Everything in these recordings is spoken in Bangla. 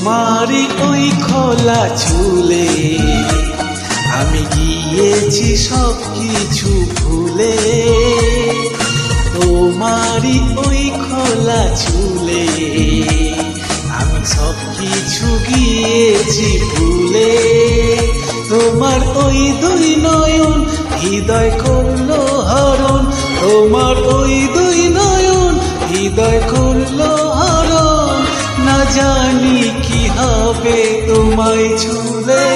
তোমারি ওই খোলা চুলে আমি গিয়েছি সব কিছু ভুলে। তোমারি ওই খোলা চুলে আমি সব কিছু গিয়েছি ভুলে। তোমার ওই দুই নয়ন হৃদয় করল হরণ তোমার ওই দুই নয়ন হৃদয় করল হরণ না জানি কি হবে তোমায় ছুলে,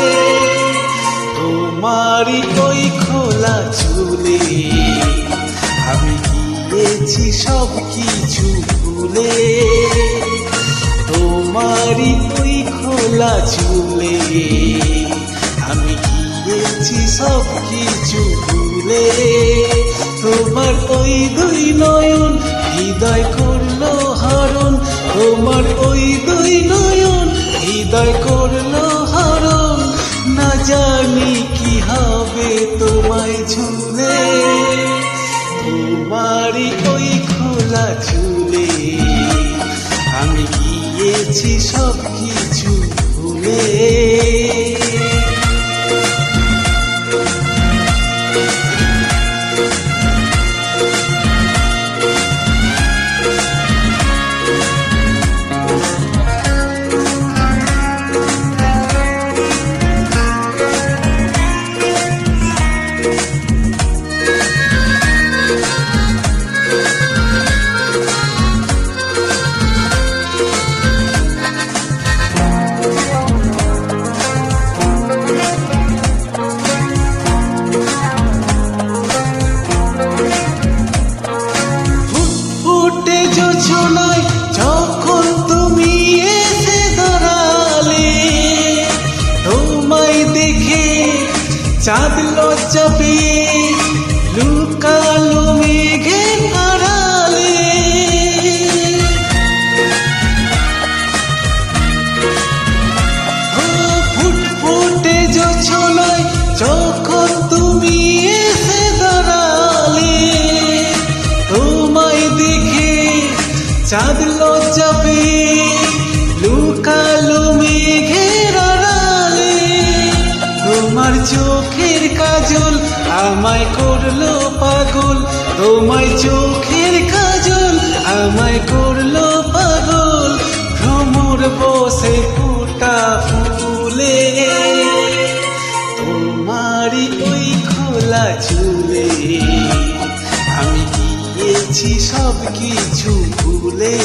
তোমারই ওই খোলা চুলে। আমি গিয়েছি সব কিছু ভুলে, তোমারই ওই খোলা চুলে। আমি গিয়েছি সব কিছু ভুলে। তোমার ওই দুই নয়ন, হৃদয় করল হরণ। তোমার ওই দুই নয়ন, হৃদয় করল হরণ। না জানি কি হবে তোমায় ঝুলে, তোমারই ওই খোলা চুলে। আমি গিয়েছি সব কিছু ভুলে। ফুটে লজ্জা পেয়ে লুকালো মেঘে আড়ালে। ফুটফুটে যোছনায় যখন তুমি এসে দাঁড়ালে, তোমায় দেখে চাঁদ লজ্জা পেয়ে লুকালো মেঘের তোমার চোখের কাজল, আমায় করল পাগল। তোমায় চোখের কাজল, আমায় করল পাগল। ভ্রমর বসে ফুটা ফুলে, তোমারই ওই খোলা চুলে। আমি গিয়েছি সব কিছু ভুলে।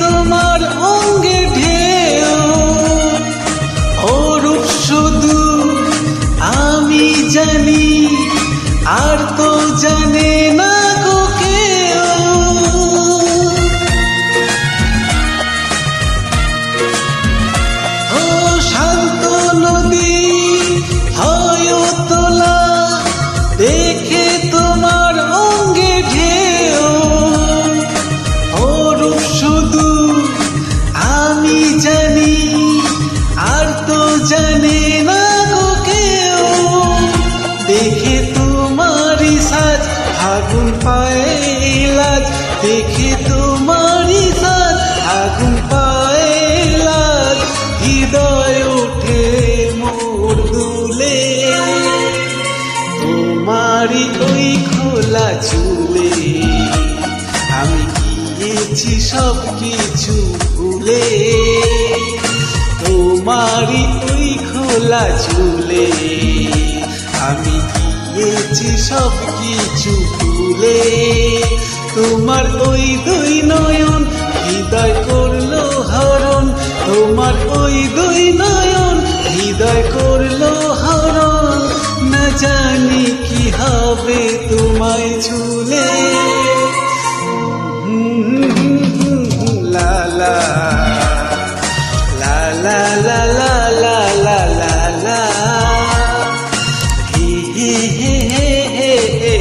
তোমার চুলে। আমি গিয়েছি সব কিছু ভুলে। তোমারই ওই খোলা চুলে। আমি গিয়েছি সব কিছু ভুলে। তোমার ওই দুই নয়ন হৃদয় করল হরণ। তোমার ওই দুই নয়ন হৃদয় করল হরণ। জানি কি হবে তোমায় ঝুলে লা লা লা লা লা লা হে হে